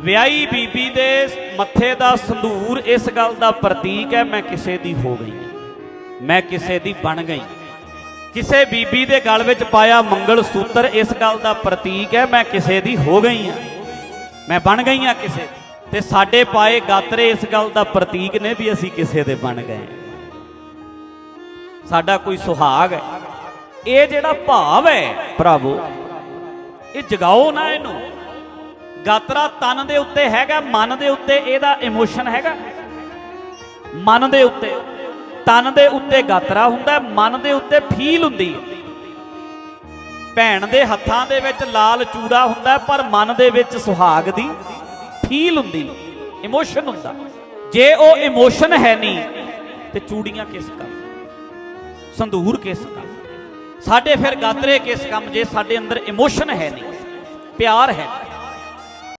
ਵਿਆਹੀ ਬੀਬੀ ਦੇ ਮੱਥੇ ਦਾ ਸੰਧੂਰ ਇਸ ਗੱਲ ਦਾ ਪ੍ਰਤੀਕ ਹੈ, ਮੈਂ ਕਿਸੇ ਦੀ ਹੋ ਗਈ ਹਾਂ। ਮੈਂ ਕਿਸੇ ਦੀ ਬਣ ਗਈ ਕਿਸੇ ਬੀਬੀ ਦੇ ਗਲ ਵਿੱਚ ਪਾਇਆ ਮੰਗਲ ਸੂਤਰ ਇਸ ਗੱਲ ਦਾ ਪ੍ਰਤੀਕ ਹੈ, ਮੈਂ ਕਿਸੇ ਦੀ ਹੋ ਗਈ ਹਾਂ। ਮੈਂ ਬਣ ਗਈ ਹਾਂ ਕਿਸੇ ਦੀ। ਤੇ ਸਾਡੇ ਪਾਏ ਗਾਤਰੇ ਇਸ ਗੱਲ ਦਾ ਪ੍ਰਤੀਕ ਨੇ ਵੀ ਅਸੀਂ ਕਿਸੇ ਦੇ ਬਣ ਗਏ ਸਾਡਾ ਕੋਈ ਸੁਹਾਗ ਹੈ। ਇਹ ਜਿਹੜਾ ਭਾਵ ਹੈ, ਭਰਾਵੋ, ਇਹ ਜਗਾਓ ਨਾ ਇਹਨੂੰ। ਗਾਤਰਾ ਤਨ ਦੇ ਉੱਤੇ ਹੈਗਾ, ਮਨ ਦੇ ਉੱਤੇ ਇਹਦਾ ਇਮੋਸ਼ਨ ਹੈਗਾ। ਮਨ ਦੇ ਉੱਤੇ, ਤਨ ਦੇ ਉੱਤੇ ਗਾਤਰਾ ਹੁੰਦਾ, ਮਨ ਦੇ ਉੱਤੇ ਫੀਲ ਹੁੰਦੀ ਹੈ। ਭੈਣ ਦੇ ਹੱਥਾਂ ਦੇ ਵਿੱਚ ਲਾਲ ਚੂੜਾ ਹੁੰਦਾ, ਪਰ ਮਨ ਦੇ ਵਿੱਚ ਸੁਹਾਗ ਦੀ ਫੀਲ ਹੁੰਦੀ ਇਮੋਸ਼ਨ ਹੁੰਦਾ। ਜੇ ਉਹ ਇਮੋਸ਼ਨ ਹੈ ਨਹੀਂ, ਤੇ ਚੂੜੀਆਂ ਕਿਸ ਕੰਮ? ਸੰਧੂਰ ਕਿਸ ਕੰਮ? ਸਾਡੇ ਫਿਰ ਗਾਤਰੇ ਕਿਸ ਕੰਮ? ਜੇ ਸਾਡੇ ਅੰਦਰ ਇਮੋਸ਼ਨ ਹੈ ਨਹੀਂ, ਪਿਆਰ ਹੈ ਨਹੀਂ।